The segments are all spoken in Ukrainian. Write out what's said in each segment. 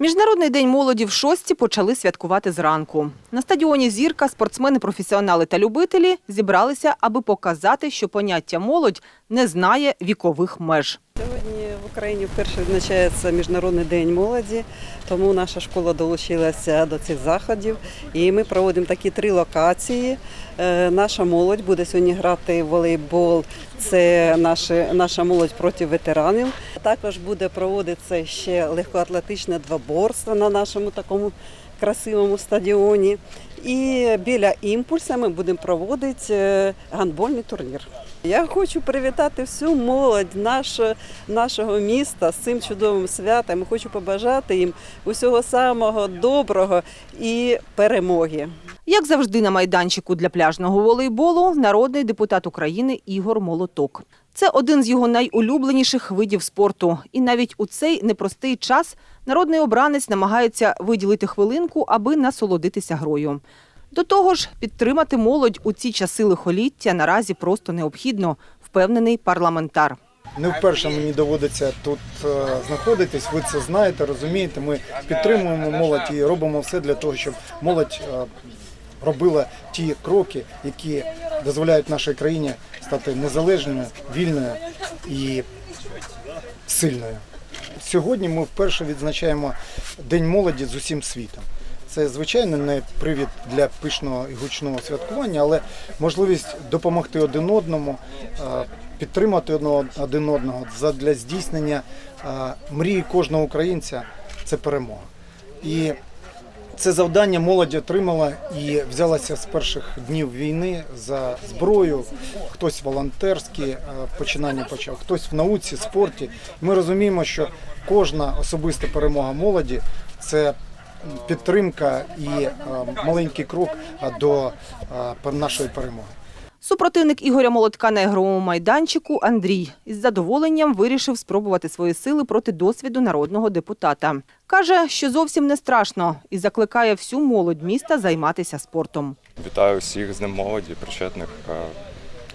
Міжнародний день молоді в шості почали святкувати зранку. На стадіоні Зірка спортсмени, професіонали та любителі зібралися, аби показати, що поняття молодь не знає вікових меж. Сьогодні Україні вперше відзначається Міжнародний день молоді, тому наша школа долучилася до цих заходів. І ми проводимо такі три локації. Е, Наша молодь буде сьогодні грати в волейбол. Це наша, наша молодь проти ветеранів. Також буде проводитися ще легкоатлетичне двоборство на нашому такому красивому стадіоні. І біля імпульса ми будемо проводити е, гандбольний турнір. Я хочу привітати всю молодь наш, нашого міста з цим чудовим святом. Хочу побажати їм усього самого доброго і перемоги. Як завжди на майданчику для пляжного волейболу народний депутат України Ігор Молоток. Це один з його найулюбленіших видів спорту. І навіть у цей непростий час народний обранець намагається виділити хвилинку, аби насолодитися грою. До того ж, підтримати молодь у ці часи лихоліття наразі просто необхідно, впевнений парламентар. Не вперше мені доводиться тут е, знаходитись. Ви це знаєте, розумієте. Ми підтримуємо молодь і робимо все для того, щоб молодь е, робила ті кроки, які дозволяють нашій країні стати незалежною, вільною і сильною. Сьогодні ми вперше відзначаємо День молоді з усім світом. Це звичайно не привід для пишного і гучного святкування, але можливість допомогти один одному, е, підтримати один одного для здійснення е, мрії кожного українця це перемога. І це завдання молодь отримала і взялася з перших днів війни за зброю. Хтось волонтерські е, починання почав, хтось в науці, спорті. Ми розуміємо, що кожна особиста перемога молоді це підтримка і е, маленький крок е, до нашої перемоги. Супротивник Ігоря Молотка на ігровому майданчику Андрій із задоволенням вирішив спробувати свої сили проти досвіду народного депутата. Каже, що зовсім не страшно і закликає всю молодь міста займатися спортом. Вітаю всіх з Днем молоді, причетних е,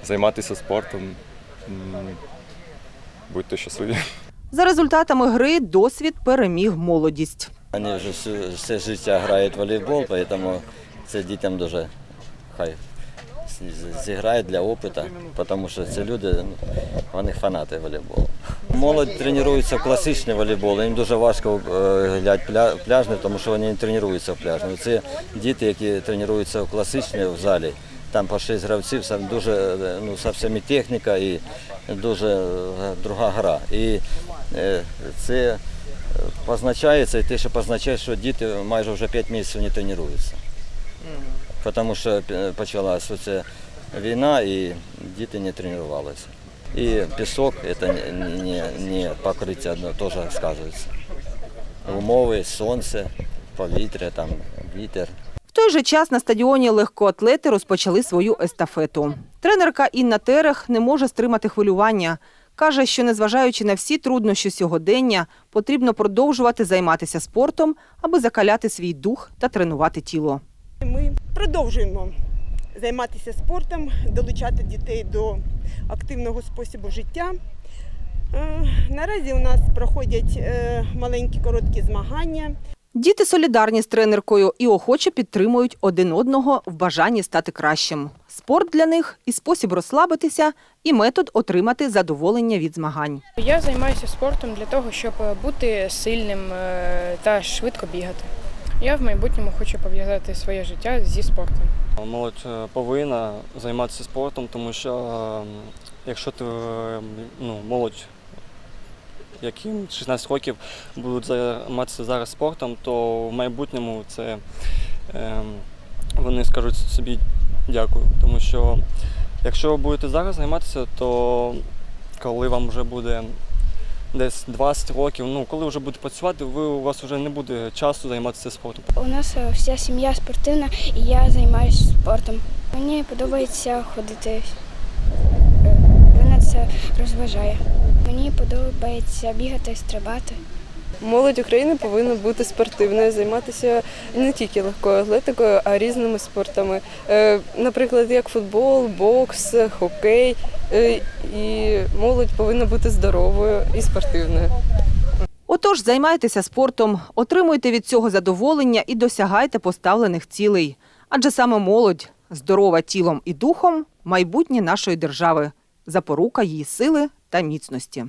займатися спортом. Будьте щасливі. За результатами гри досвід переміг молодість. Вони вже все життя грають в волейбол, тому це дітям дуже хай зіграють для опиту, тому що ці люди, ну, вони фанати волейболу. Молодь тренується в класичний волейбол, їм дуже важко е, гуляти пля- пляжний, тому що вони не тренуються в пляжний. Це діти, які тренуються в класичній в залі. Там по шість гравців, дуже е, ну, зовсім і техніка і дуже е, друга гра. І це позначається, і те, що позначає, що діти майже вже 5 місяців не тренуються. Тому що е, почалася війна і діти не тренувалися. І пісок це не, не покриття теж сказується. Умови, сонце, повітря, там, вітер. В той же час на стадіоні легкоатлети розпочали свою естафету. Тренерка Інна Терех не може стримати хвилювання. Каже, що незважаючи на всі труднощі сьогодення, потрібно продовжувати займатися спортом, аби закаляти свій дух та тренувати тіло. Ми продовжуємо займатися спортом, долучати дітей до активного способу життя. Е, Наразі у нас проходять е, маленькі короткі змагання. Діти солідарні з тренеркою і охоче підтримують один одного в бажанні стати кращим. Спорт для них і спосіб розслабитися, і метод отримати задоволення від змагань. Я займаюся спортом для того, щоб бути сильним е, та швидко бігати. Я в майбутньому хочу пов'язати своє життя зі спортом. Молодь е, повинна займатися спортом, тому що е, якщо ти е, ну, молодь, яким 16 років будуть займатися зараз спортом, то в майбутньому це вони скажуть собі дякую. Тому що якщо ви будете зараз займатися, то коли вам вже буде десь 20 років, ну коли вже будете працювати, ви у вас вже не буде часу займатися спортом. У нас вся сім'я спортивна і я займаюся спортом. Мені подобається ходити. Е, Мене це розважає. Мені подобається бігати, стрибати. Молодь України повинна бути спортивною, займатися не тільки легкою атлетикою, а різними спортами. Е, Наприклад, як футбол, бокс, хокей. Е, І молодь повинна бути здоровою і спортивною. Отож, займайтеся спортом, отримуйте від цього задоволення і досягайте поставлених цілей. Адже саме молодь, здорова тілом і духом майбутнє нашої держави, запорука її сили та міцності.